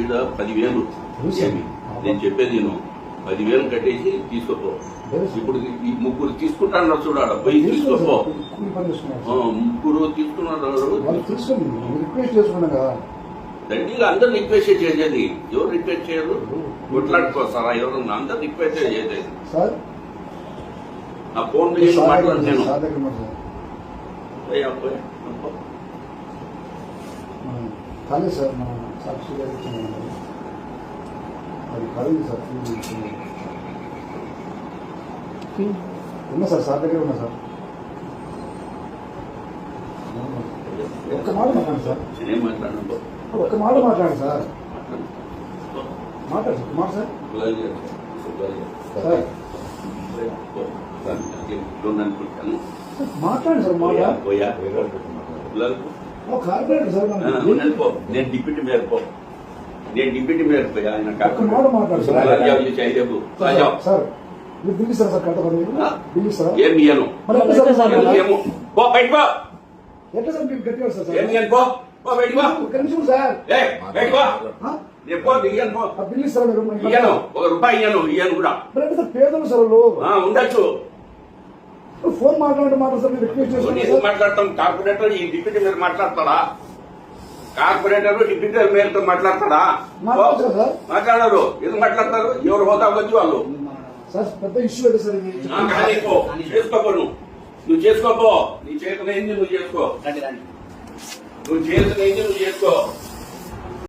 ఈడ పదివేలు. నేను చెప్పేది నేను పదివేలు కట్టేసి తీసుకోపో. ఇప్పుడు ఈ ముగ్గురు తీసుకుంటాను చూడాడ పోయి తీసుకోపో. ముగ్గురు తీసుకున్నారు వాళ్ళు తీసుకొని రిక్వెస్ట్ చేసుకున్నాం కదా. దండిగా అందరు రిక్వెస్ట్ చేసేది. ఎవరు రిక్వెస్ట్ చేయరు? కొట్లాడుకోస్తారా ఎవరు అందరు రిక్వెస్ట్ చేసేది. ఆ ఫోన్ సార్ చేసి దగ్గర మాట్లాడు ఉన్నారు, నేను సార్ దగ్గర ఉన్నారు సార్. పోయా, కాలేదు సార్ ఇచ్చిన అది సార్ ఫీజు ఇచ్చింది. ఉన్నా సార్ సార్ దగ్గర ఉన్నా సార్ ఒక్క మాట మాట్లాడండి సార్ ఒక్క మాట మాట్లాడండి సార్ మాట్లాడు మాట సార్ సార్ మాట్లాడండి సార్ మాట పోయా పోయా పిల్లలకు ఓ కార్పొరేటర్ సార్ ఆ, మనం ఉన్నది పో. నేను డిప్యూటీ మేయర్ పో. నేను డిప్యూటీ మేయర్ పోయా ఆయన ఇయ్యను? పో బయట పో. ఇయ్యను? పో పో పో. పో? నేను పో ఇయ్యను పో. ఇయ్యను. ఒక రూపాయి ఇయ్యను ఇయ్యను కూడా. పేదలు సార్ ఉండొచ్చు. ఫోన్ మాట్లాడే మాట సార్ మీరు రిక్వెస్ట్ నేను చేసుకున్నారు ఎందుకు సార్ మాట్లాడతాం? కార్పొరేటర్ ఈ డిప్యూటీ మేయర్ మాట్లాడతాడా? కార్పొరేటర్ డిప్యూటీ మేయర్తో మాట్లాడతాడా? మాట్లాడతారు సార్. మాట్లాడరు. ఎందుకు మాట్లాడతారు? ఎవరు హోదా వచ్చి వాళ్ళు. సార్ పెద్ద ఇష్యూ అయితే సార్ చేసుకోపో నువ్వు. నువ్వు చేసుకోపో. నీ చేతులు ఏంది? నువ్వు చేసుకో. రండి రండి. నువ్వు చేతులు ఏంది? నువ్వు చేసుకో.